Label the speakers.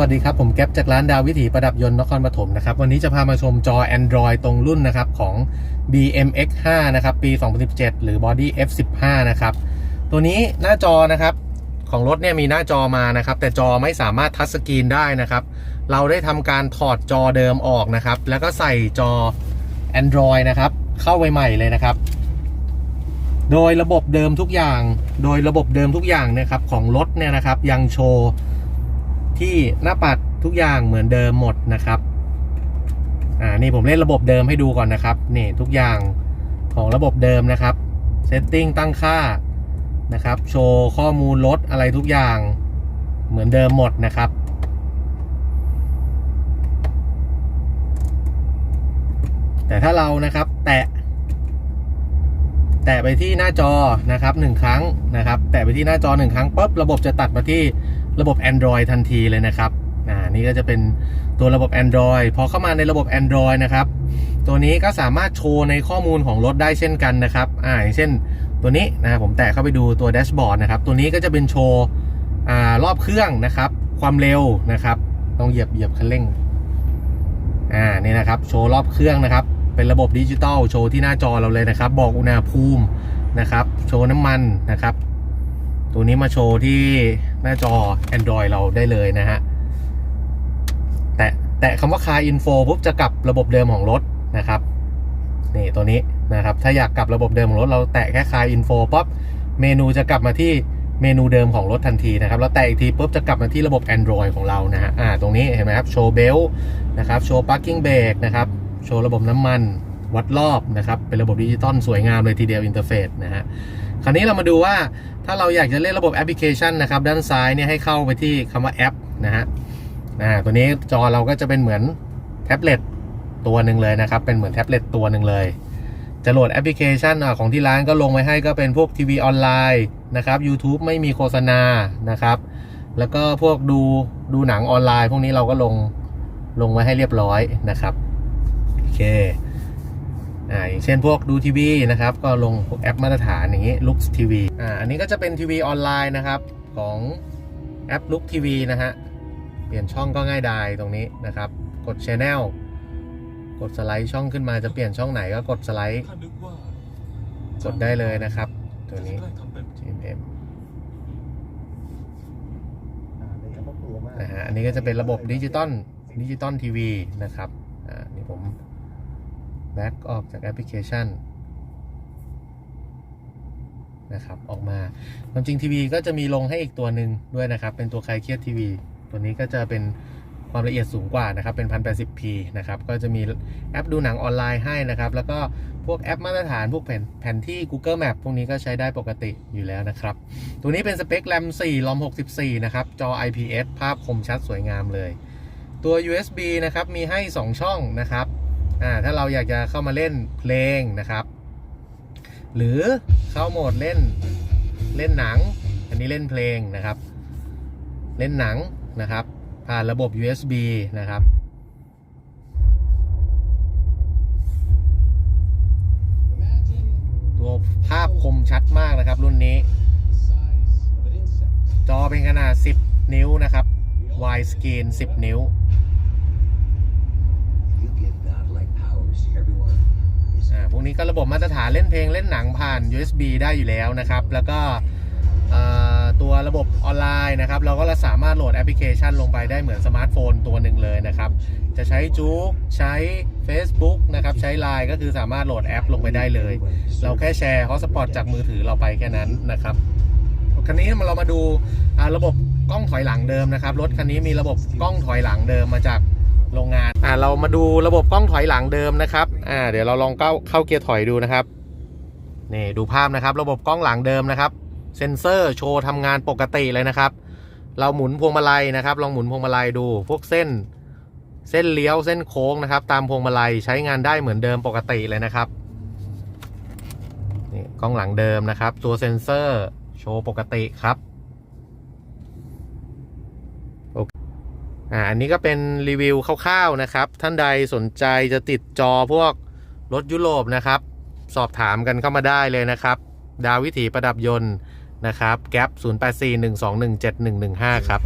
Speaker 1: วัสดีครับ ผมแก๊ปจากร้านดาววิถีประดับยนต์นครปฐมนะครับ วันนี้จะพามาชมจอ Android ตรงรุ่นนะครับของ BMX5 นะครับ ปี 2017 หรือ Body F15 นะครับ ตัวนี้หน้าจอนะครับของรถเนี่ยมีหน้าจอมานะครับ แต่จอไม่สามารถทัชสกรีนได้นะครับ เราได้ทำการถอดจอเดิมออกนะครับ แล้วก็ใส่จอ Android นะครับ เข้าไปใหม่เลยนะครับ โดยระบบเดิมทุกอย่าง โดยระบบเดิมทุกอย่างนะครับของรถเนี่ยนะครับยังโชว์ ที่หน้าปัดทุกอย่างเหมือนเดิมหมดนะครับ อ่า นี่ผมเล่นระบบเดิมให้ดูก่อนนะครับ นี่ทุกอย่างของระบบเดิมนะครับ เซตติ้งตั้งค่านะครับ โชว์ข้อมูลรถอะไรทุกอย่างเหมือนเดิมหมดนะครับ แต่ถ้าเรานะครับแตะ แตะไปที่หน้าจอนะครับหนึ่งครั้งนะครับ แตะไปที่หน้าจอหนึ่งครั้งปุ๊บระบบจะตัดมาที่ ระบบ Android ทันทีเลยนะครับอ่านี่ก็จะเป็นตัวระบบ Android พอเข้ามาในระบบ Android นะครับ ตัวนี้ก็สามารถโชว์ในข้อมูลของรถได้เช่นกันนะครับอ่าอย่างเช่นตัวนี้นะครับผมแตะเข้าไปดูตัวแดชบอร์ดนะครับตัวนี้ก็จะเป็นโชว์อ่ารอบเครื่องนะครับ ความเร็วนะครับต้องเหยียบเหยียบคันเร่งอ่านี่นะครับโชว์รอบเครื่องนะครับ เป็นระบบดิจิตอลโชว์ที่หน้าจอเราเลยนะครับ บอกอุณหภูมินะครับ โชว์น้ำมันนะครับ ตัวนี้มาโชว์ที่หน้าจอ Android เราได้เลยนะฮะ แตะแตะคำว่า Car Info ปุ๊บจะกลับระบบเดิมของรถนะครับนี่ตัวนี้นะครับ ถ้าอยากกลับระบบเดิมของรถเราแตะแค่ Car Info ปั๊บเมนูจะกลับมาที่เมนูเดิมของรถทันทีนะครับ แล้วแตะอีกทีปุ๊บจะกลับมาที่ระบบ Android ของเรานะฮะอ่าตรงนี้เห็นไหมครับโชว์เบลนะครับโชว์ parking brake นะครับโชว์ระบบน้ำมัน วัดรอบนะครับ เป็นระบบดิจิตอลสวยงามเลยทีเดียวอินเทอร์เฟซนะฮะ คราวนี้เรามาดูว่าถ้าเราอยากจะเล่นระบบแอปพลิเคชันนะครับ ด้านซ้ายเนี่ยให้เข้าไปที่คำว่าแอปนะฮะตัวนี้จอเราก็จะเป็นเหมือนแท็บเล็ตตัวหนึ่งเลยนะครับ เป็นเหมือนแท็บเล็ตตัวหนึ่งเลยจะโหลดแอปพลิเคชันของที่ร้านก็ลงไว้ให้ก็เป็นพวกทีวีออนไลน์นะครับ YouTube ไม่มีโฆษณานะครับ แล้วก็พวกดูดูหนังออนไลน์ พวกนี้เราก็ลงลงไว้ให้เรียบร้อยนะครับ โอเค อ่าอย่างเช่นพวกดูทีวีนะครับก็ลงแอปมาตรฐานอย่างนี้ Lux TV อ่าอันนี้ก็จะเป็นทีวีออนไลน์นะครับของแอป Lux TV นะฮะเปลี่ยนช่องก็ง่ายดายตรงนี้นะครับ กด Channel กดสไลด์ช่องขึ้นมาจะเปลี่ยนช่องไหนก็กดสไลด์
Speaker 2: ก
Speaker 1: ดได้เลยนะครับ ตัวนี้ GMM นะฮะอันนี้ก็จะเป็นระบบดิจิตอลดิจิตอลทีวีนะครับอ่านี่ผม แบ็กออกจากแอปพลิเคชันนะครับออกมาความจริงทีวีก็จะมีลงให้อีกตัวหนึ่งด้วยนะครับ เป็นตัวใครเครียดทีวีตัวนี้ก็จะเป็นความละเอียดสูงกว่านะครับ เป็น 1080p นะครับ ก็จะมีแอปดูหนังออนไลน์ให้นะครับ แล้วก็พวกแอปมาตรฐาน พวกแผนแผนที่ Google Map พวกนี้ก็ใช้ได้ปกติอยู่แล้วนะครับ ตัวนี้เป็นสเปค RAM 4 ROM 64 นะครับ จอ IPS ภาพคมชัดสวยงามเลย ตัว USB นะครับ มีให้ 2 ช่องนะครับ ถ้าเราอยากจะเข้ามาเล่นเพลงนะครับ หรือเข้าโหมดเล่นเล่นหนัง อันนี้เล่นเพลงนะครับ เล่นหนังนะครับ ผ่านระบบ USB นะครับตัวภาพคมชัดมากนะครับ รุ่นนี้ จอเป็นขนาด 10 นิ้วนะครับ wide screen 10 นิ้ว วกนี้ก็ระบบมาตรฐานเล่นเพลงเล่นหนังผ่าน USB ได้อยู่แล้วนะครับ แล้วก็ตัวระบบออนไลน์นะครับ เราก็สามารถโหลดแอปพลิเคชันลงไปได้เหมือนสมาร์ทโฟนตัวหนึ่งเลยนะครับ จะใช้จุกใช้ Facebook นะครับ ใช้ Line ก็คือสามารถโหลดแอปลงไปได้เลย เราแค่แชร์ฮอสปอตจากมือถือเราไปแค่นั้นนะครับคันนี้เรามาดูระบบกล้องถอยหลังเดิมนะครับรถคันนี้มีระบบกล้องถอยหลังเดิมมาจาก โรงงานอ่าเรามาดูระบบกล้องถอยหลังเดิมนะครับอ่าเดี๋ยวเราลองเข้าเข้าเกียร์ถอยดูนะครับนี่ดูภาพนะครับ ระบบกล้องหลังเดิมนะครับ เซ็นเซอร์โชว์ทำงานปกติเลยนะครับ เราหมุนพวงมาลัยนะครับ ลองหมุนพวงมาลัยดู พวกเส้น เส้นเลี้ยวเส้นโค้งนะครับ ตามพวงมาลัยใช้งานได้เหมือนเดิมปกติเลยนะครับนี่กล้องหลังเดิมนะครับ ตัวเซ็นเซอร์โชว์ปกติครับโอเค อ่าอันนี้ก็เป็นรีวิวคร่าวๆนะครับ ท่านใดสนใจจะติดจอพวกรถยุโรปนะครับ สอบถามกันเข้ามาได้เลยนะครับ ดาววิถีประดับยนต์นะครับ แก๊ป0841217115 ครับ